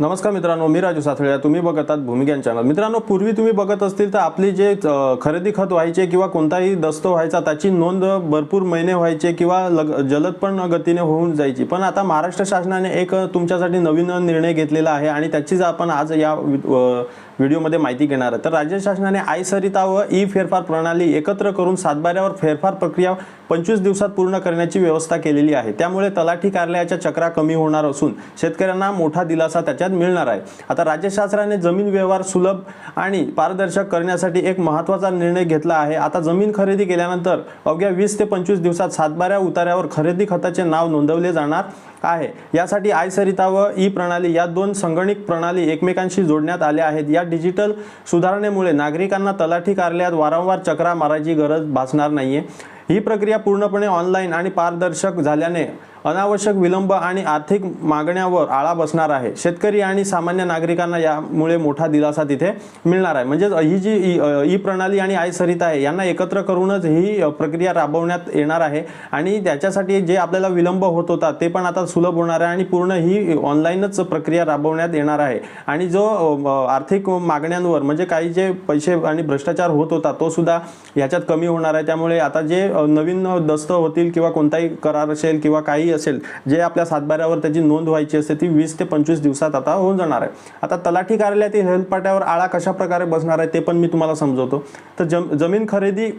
नमस्कार मित्रांनो मी राजू साथळे तुम्ही बघत आहात भूमिज्ञान चॅनल. मित्रांनो पूर्वी तुम्ही बघत असतील तर आपली जे खरेदी खत व्हायचे किंवा कोणताही दस्त व्हायचा त्याची नोंद भरपूर महिने व्हायचे किंवा लग जलद पण गतीने होऊन जायची. पण आता महाराष्ट्र शासनाने एक तुमच्यासाठी नवीन निर्णय घेतलेला आहे आणि त्याचीच आपण आज या व्हिडिओमध्ये माहिती घेणार आहे तर राज्य शासनाने आय सरिता व ई फेरफार प्रणाली एकत्र करून सातबाऱ्यावर फेरफार प्रक्रिया पंचवीस दिवसात पूर्ण करण्याची व्यवस्था केलेली आहे. त्यामुळे तलाठी कार्यालयाच्या चक्रा कमी होणार असून शेतकऱ्यांना मोठा दिलासा त्याच्या त्याच्यात मिळणार आहे. आता राज्य शासनाने जमीन व्यवहार सुलभ आणि पारदर्शक करण्यासाठी एक महत्त्वाचा निर्णय घेतला आहे. आता जमीन खरेदी केल्यानंतर अवघ्या वीस ते पंचवीस दिवसात सातबाऱ्या उतार्यावर खरेदी खताचे नाव नोंदवले जाणार आहे. यासाठी आय सरिता व ई प्रणाली या दोन संगणक प्रणाली एकमेकांशी जोडण्यात आल्या आहेत. या डिजिटल सुधारणेमुळे नागरिकांना तलाठी कार्यालयात वारंवार चक्रा मारायची गरज भासणार नाहीये. ही प्रक्रिया पूर्णपणे ऑनलाईन आणि पारदर्शक झाल्याने अनावश्यक विलंब आणि आर्थिक मागण्यावर आळा बसणार आहे. शेतकरी आणि सामान्य नागरिकांना यामुळे मोठा दिलासा तिथे मिळणार आहे. म्हणजेच ही जी ई- ई प्रणाली आणि आय सरिता आहे यांना एकत्र करूनच ही प्रक्रिया राबवण्यात येणार आहे. आणि त्याच्यासाठी जे आपल्याला विलंब होत होता ते पण आता सुलभ होणार आहे आणि पूर्ण ही ऑनलाईनच प्रक्रिया राबवण्यात येणार आहे. आणि जो आर्थिक मागण्यांवर म्हणजे काही जे पैसे आणि भ्रष्टाचार होत होता तो सुद्धा ह्याच्यात कमी होणार आहे. त्यामुळे आता जे नवीन दस्त होतील किंवा कोणताही करार असेल किंवा काही असेल जे आपल्या सातबाऱ्यावर त्याची नोंद व्हायची असते ती वीस ते पंचवीस दिवसात आता होऊन जाणार आहे. आता तलाठी कार्यालयातील हेल्थपाट्यावर आळा कशा प्रकारे बसणार आहे ते पण मी तुम्हाला समजवतो. तर जम जमीन खरेदी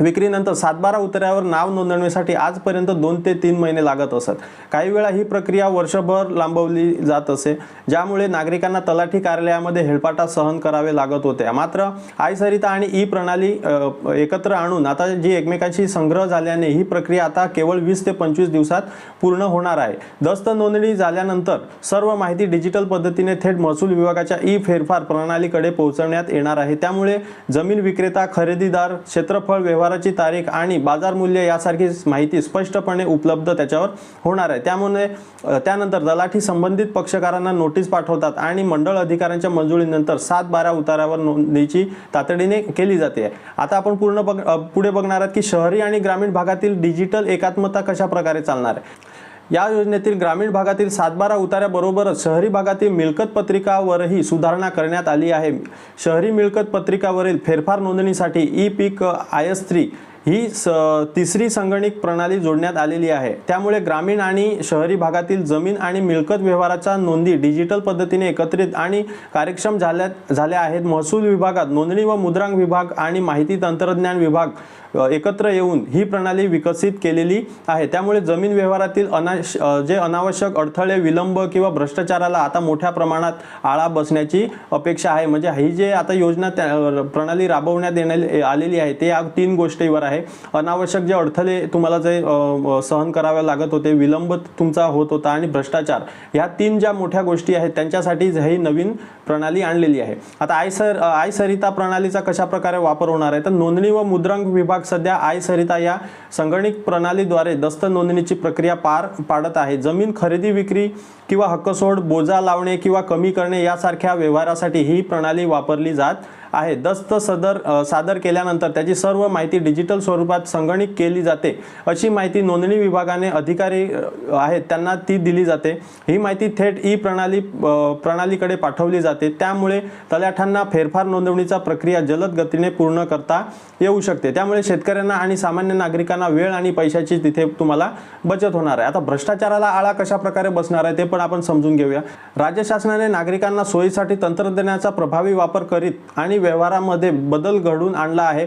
विक्रीनंतर सातबारा उतऱ्यावर नाव नोंदवण्यासाठी आजपर्यंत दोन ते तीन महिने लागत असत. काही वेळा ही प्रक्रिया वर्षभर लांबवली जात असे ज्यामुळे नागरिकांना तलाठी कार्यालयामध्ये हेळपाटा सहन करावे लागत होते. मात्र आयसरिता आणि ई प्रणाली एकत्र आणून आता जी एकमेकांशी संग्रह झाल्याने ही प्रक्रिया आता केवळ वीस ते पंचवीस दिवसात पूर्ण होणार आहे. दस्त नोंदणी झाल्यानंतर सर्व माहिती डिजिटल पद्धतीने थेट महसूल विभागाच्या ई फेरफार प्रणालीकडे पोहोचवण्यात येणार आहे. त्यामुळे जमीन विक्रेता खरेदीदार क्षेत्रफळ व्यवहार व्यवहाराची तारीख आणि बाजार मूल्य यासारखी माहिती स्पष्टपणे उपलब्ध त्याच्यावर होणार आहे. त्यामुळे त्यानंतर दलाठी संबंधित पक्षकारांना नोटीस पाठवतात आणि मंडळ अधिकाऱ्यांच्या मंजुरीनंतर सात बारा उतारावर नोंदणीची तातडीने केली जाते. आता आपण पूर्ण बघ पुढे बघणार आहात की शहरी आणि ग्रामीण भागातील डिजिटल एकात्मता कशा प्रकारे चालणार आहे? या योजनेतील ग्रामीण भागातील सातबारा उतार्याबरोबरच शहरी भागातील मिळकत पत्रिकावरही सुधारणा करण्यात आली आहे. शहरी मिळकत पत्रिकावरील फेरफार नोंदणीसाठी ई पीक आय एस थ्री ही स तिसरी संगणक प्रणाली जोडण्यात आलेली आहे. त्यामुळे ग्रामीण आणि शहरी भागातील जमीन आणि मिळकत व्यवहाराच्या नोंदी डिजिटल पद्धतीने एकत्रित आणि कार्यक्षम झाल्या झाल्या आहेत. महसूल विभागात नोंदणी व मुद्रांक विभाग आणि माहिती तंत्रज्ञान विभाग एकत्र येऊन ही प्रणाली विकसित केलेली आहे. त्यामुळे जमीन व्यवहारातील अनाश जे अनावश्यक अडथळे विलंब किंवा भ्रष्टाचाराला आता मोठ्या प्रमाणात आळा बसण्याची अपेक्षा आहे. म्हणजे ही जे आता योजना त्या प्रणाली राबवण्यात येण्या आलेली आहे ते या तीन गोष्टीवर आहे. अनावश्यक जे अडथळे तुम्हाला जे सहन करावे लागत होते विलंब तुमचा होत होता आणि भ्रष्टाचार ह्या तीन ज्या मोठ्या गोष्टी आहेत त्यांच्यासाठी ही नवीन प्रणाली आणलेली आहे. आता आय सर आय सरिता प्रणालीचा कशा प्रकारे वापर होणार आहे? तर नोंदणी व मुद्रांक विभाग सध्या आय सरिता या संगणक प्रणालीद्वारे दस्त नोंदणीची प्रक्रिया पार पाडत आहे. जमीन खरेदी विक्री किंवा हक्कसोड बोजा लावणे किंवा कमी करणे यासारख्या व्यवहारासाठी ही प्रणाली वापरली जात आहे. दस्त सदर सादर केल्यानंतर त्याची सर्व माहिती डिजिटल स्वरूपात संगणित केली जाते अशी माहिती नोंदणी विभागाने अधिकारी आहेत त्यांना ती दिली जाते. ही माहिती थेट ई प्रणाली प्रणालीकडे पाठवली जाते. त्यामुळे तलाठ्यांना फेरफार नोंदवणीचा प्रक्रिया जलद गतीने पूर्ण करता येऊ शकते. त्यामुळे शेतकऱ्यांना आणि सामान्य नागरिकांना वेळ आणि पैशाची तिथे तुम्हाला बचत होणार आहे. आता भ्रष्टाचाराला आळा कशा प्रकारे बसणार आहे ते पण आपण समजून घेऊया. राज्य शासनाने नागरिकांना सोयीसाठी तंत्रज्ञानाचा प्रभावी वापर करीत आणि व्यवहारामध्ये बदल घडून आणला आहे.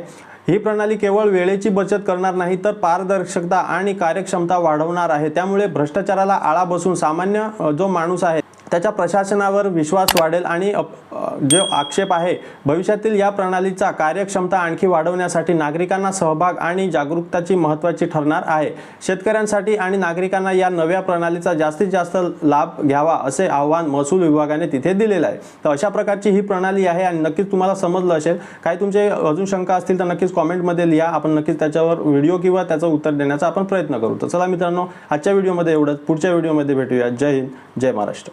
ही प्रणाली केवळ वेळेची बचत करणार नाही तर पारदर्शकता आणि कार्यक्षमता वाढवणार आहे. त्यामुळे भ्रष्टाचाराला आळा बसून सामान्य जो माणूस आहे त्याच्या प्रशासनावर विश्वास वाढेल आणि अप- जो आक्षेप आहे भविष्यातील या प्रणालीचा कार्यक्षमता आणखी वाढवण्यासाठी नागरिकांना सहभाग आणि जागरूकताची महत्त्वाची ठरणार आहे. शेतकऱ्यांसाठी आणि नागरिकांना या नव्या प्रणालीचा जास्तीत जास्त लाभ घ्यावा असे आव्हान महसूल विभागाने तिथे दिलेलं आहे. तर अशा प्रकारची ही प्रणाली आहे आणि नक्कीच तुम्हाला समजलं असेल. काही तुमचे अजून शंका असतील तर नक्कीच कॉमेंटमध्ये लिहा. आपण नक्कीच त्याच्यावर व्हिडिओ किंवा त्याचं उत्तर देण्याचा आपण प्रयत्न करू. तर चला मित्रांनो आजच्या व्हिडिओमध्ये एवढंच. पुढच्या व्हिडिओमध्ये भेटूया. जय हिंद जय महाराष्ट्र.